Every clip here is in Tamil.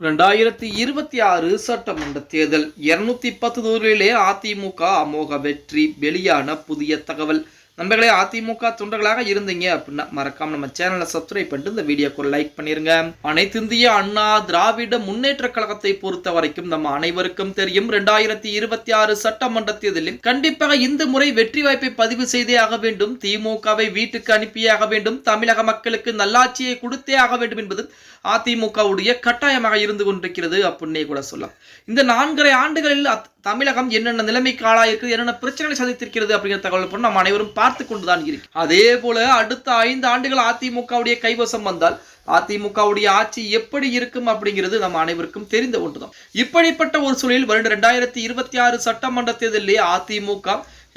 ரெண்டாயிரத்தி இருபத்தி ஆறு சட்டமன்ற தேர்தல். இருநூத்தி பத்து தொகுதிகளிலே அதிமுக அமோக வெற்றி. வெளியான புதிய தகவல். நண்பர்களே அதிமுக தொண்டர்களாக இருந்தீங்க அப்படின்னா மறக்காம நம்ம சேனலை சப்ஸ்கிரைப் பண்ணிட்டு இந்த வீடியோக்கு ஒரு லைக் பண்ணிருங்க. அனைத்து இந்திய அண்ணா திராவிட முன்னேற்ற கழகத்தை பொறுத்த வரைக்கும் நம்ம அனைவருக்கும் தெரியும் ரெண்டாயிரத்தி இருபத்தி ஆறு சட்டமன்ற தேர்தலில் கண்டிப்பாக இந்த முறை வெற்றி வாய்ப்பை பதிவு செய்தே ஆக வேண்டும் திமுகவை வீட்டுக்கு அனுப்பியே ஆக வேண்டும் தமிழக மக்களுக்கு நல்லாட்சியை கொடுத்தே ஆக வேண்டும் என்பது அதிமுகவுடைய கட்டாயமாக இருந்து கொண்டிருக்கிறது அப்படின்னே கூட சொல்லலாம். இந்த நான்கரை ஆண்டுகளில் அத்- தமிழகம் என்னென்ன நிலைமைக்கு ஆளாயிருக்கு என்னென்ன பிரச்சனைகளை சந்தித்திருக்கிறது அப்படிங்கிற தகவல் நம்ம அனைவரும் பார்த்து பார்த்து கொண்டுதான் இருக்கு அதே போல அடுத்த ஐந்து ஆண்டுகள் அதிமுகவுடைய கைவசம் வந்தால் அதிமுகவுடைய ஆட்சி எப்படி இருக்கும் அப்படிங்கிறது நம்ம அனைவருக்கும் தெரிந்த ஒன்றுதான். இப்படிப்பட்ட ஒரு சூழலில் வருடம் ரெண்டாயிரத்தி இருபத்தி ஆறு சட்டமன்ற தேர்தலிலே அதிமுக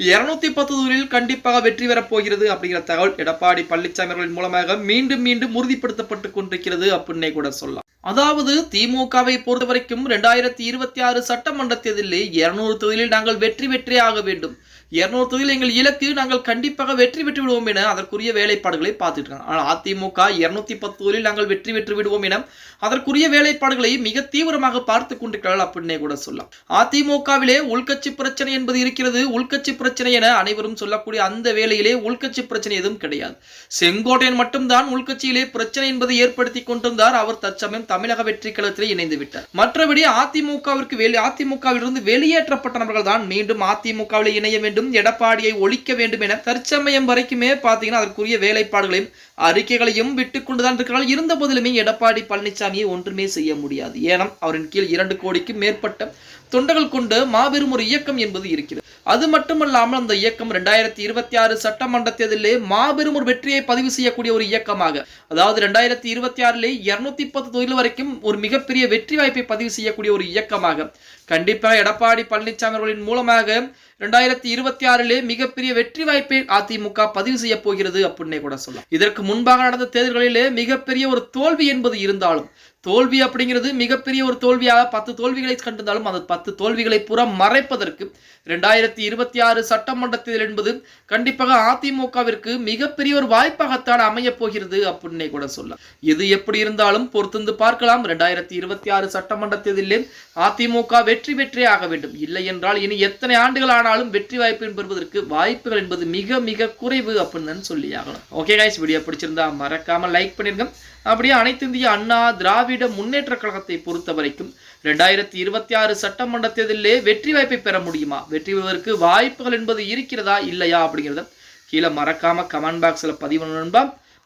இருநூத்தி பத்து தொகுதியில் கண்டிப்பாக வெற்றி பெறப் போகிறது அப்படிங்கிற தகவல் எடப்பாடி பழனிசாமி அவர்களின் மூலமாக மீண்டும் மீண்டும் உறுதிப்படுத்தப்பட்டு கொண்டிருக்கிறது அப்படின்னே கூட சொல்லலாம். அதாவது திமுகவை பொறுத்த வரைக்கும் ரெண்டாயிரத்தி இருபத்தி ஆறு சட்டமன்ற தேர்தலில் இருநூறு தொகுதியில் நாங்கள் வெற்றி வெற்றியாக வேண்டும். இருநூறு தொகுதியில் எங்கள் இலக்கு நாங்கள் கண்டிப்பாக வெற்றி பெற்று விடுவோம் என அதற்குரிய வேலைப்பாடுகளை பார்த்துட்டு இருக்காங்க. ஆனால் அதிமுக இருநூத்தி பத்து தொகுதியில் நாங்கள் வெற்றி பெற்று விடுவோம் என அதற்குரிய வேலைப்பாடுகளை மிக தீவிரமாக பார்த்து கொண்டிருக்கிறார்கள் அப்படின்னே கூட சொல்லலாம். அதிமுகவிலே உள்கட்சி பிரச்சனை என்பது இருக்கிறது. உள்கட்சி பிரச்சனை என அனைவரும் சொல்லக்கூடிய அந்த வேளையிலே உள்கட்சி பிரச்சனை எதுவும் கிடையாது. செங்கோட்டையன் மட்டும்தான் உள்கட்சியிலே பிரச்சனை என்பதை ஏற்படுத்தி கொண்டிருந்தார். அவர் தற்சமயம் தமிழக வெற்றி கழகத்திலே இணைந்து விட்டார். மற்றபடி அதிமுகவிற்கு வெளி அதிமுகவிலிருந்து வெளியேற்றப்பட்ட நபர்கள் தான் மீண்டும் அதிமுகவில் இணைய வேண்டும் எடப்பாடியை ஒழிக்க வேண்டும் என தற்சமயம் வரைக்குமே பார்த்தீங்கன்னா அதற்குரிய வேலைப்பாடுகளையும் அறிக்கைகளையும் விட்டுக்கொண்டுதான் இருக்கிறார்கள். இருந்த போதிலுமே எடப்பாடி பழனிசாமியை ஒன்றுமே செய்ய முடியாது. ஏன்னா அவரின் கீழ் இரண்டு கோடிக்கும் மேற்பட்ட தொண்டர்கள் கொண்டு மாபெரும் ஒரு இயக்கம் என்பது இருக்கிறது. அது மட்டுமல்லாமல் அந்த இயக்கம் ரெண்டாயிரத்தி இருபத்தி ஆறு சட்டமன்ற தேர்தலிலே மாபெரும் ஒரு வெற்றியை பதிவு செய்யக்கூடிய ஒரு இயக்கமாக அதாவது ரெண்டாயிரத்தி இருபத்தி ஆறிலே இருநூத்தி பத்து தொகுதிகள் வரைக்கும் ஒரு மிகப்பெரிய வெற்றி வாய்ப்பை பதிவு செய்யக்கூடிய ஒரு இயக்கமாக கண்டிப்பாக எடப்பாடி பழனிசாமி அவர்களின் மூலமாக ரெண்டாயிரத்தி இருபத்தி ஆறிலே மிகப்பெரிய வெற்றி வாய்ப்பை அதிமுக பதிவு செய்ய போகிறது அப்படின்னே கூட சொல்லலாம். இதற்கு முன்பாக நடந்த தேர்தல்களிலே மிகப்பெரிய ஒரு தோல்வி என்பது இருந்தாலும் தோல்வி அப்படிங்கிறது மிகப்பெரிய ஒரு தோல்வியாக பத்து தோல்விகளை கண்டிருந்தாலும் அந்த பத்து தோல்விகளை புறம் மறைப்பதற்கு ரெண்டாயிரத்தி இருபத்தி ஆறு சட்டமன்ற தேர்தல் என்பது கண்டிப்பாக அதிமுகவிற்கு மிகப்பெரிய ஒரு வாய்ப்பாகத்தான் அமையப் போகிறது அப்படின்னே கூட சொல்லலாம். எது எப்படி இருந்தாலும் பொறுத்திருந்து பார்க்கலாம். ரெண்டாயிரத்தி இருபத்தி ஆறு சட்டமன்ற தேர்தலில் அதிமுக வெற்றி பெற்றே ஆக வேண்டும். இல்லை என்றால் இனி எத்தனை ஆண்டுகள் ஆனாலும் வெற்றி வாய்ப்பு பெறுவதற்கு வாய்ப்புகள் என்பது மிக மிக குறைவு அப்படின்னு சொல்லி ஆகணும் ஓகே கைஸ் வீடியோ பிடிச்சிருந்தா மறக்காம லைக் பண்ணிருங்க. அப்படியே அனைத்து இந்திய அண்ணா திராவிட திராவிட முன்னேற்ற கழகத்தை பொறுத்த வரைக்கும் ரெண்டாயிரத்தி இருபத்தி ஆறு சட்டமன்ற தேர்தலிலே வெற்றி வாய்ப்பை பெற முடியுமா? வெற்றி பெறுவதற்கு வாய்ப்புகள் என்பது இருக்கிறதா? இல்லையா? அப்படிங்கிறத கீழே மறக்காம கமெண்ட் பாக்ஸில் பதிவு நண்பா.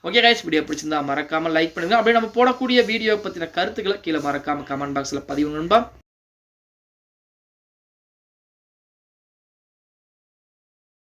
ஓகே கைஸ் வீடியோ பிடிச்சிருந்தா மறக்காம லைக் பண்ணுங்க. அப்படியே நம்ம போடக்கூடிய வீடியோ பற்றின கருத்துக்களை கீழே மறக்காம கமெண்ட் பாக்ஸில் பதிவு நண்பா.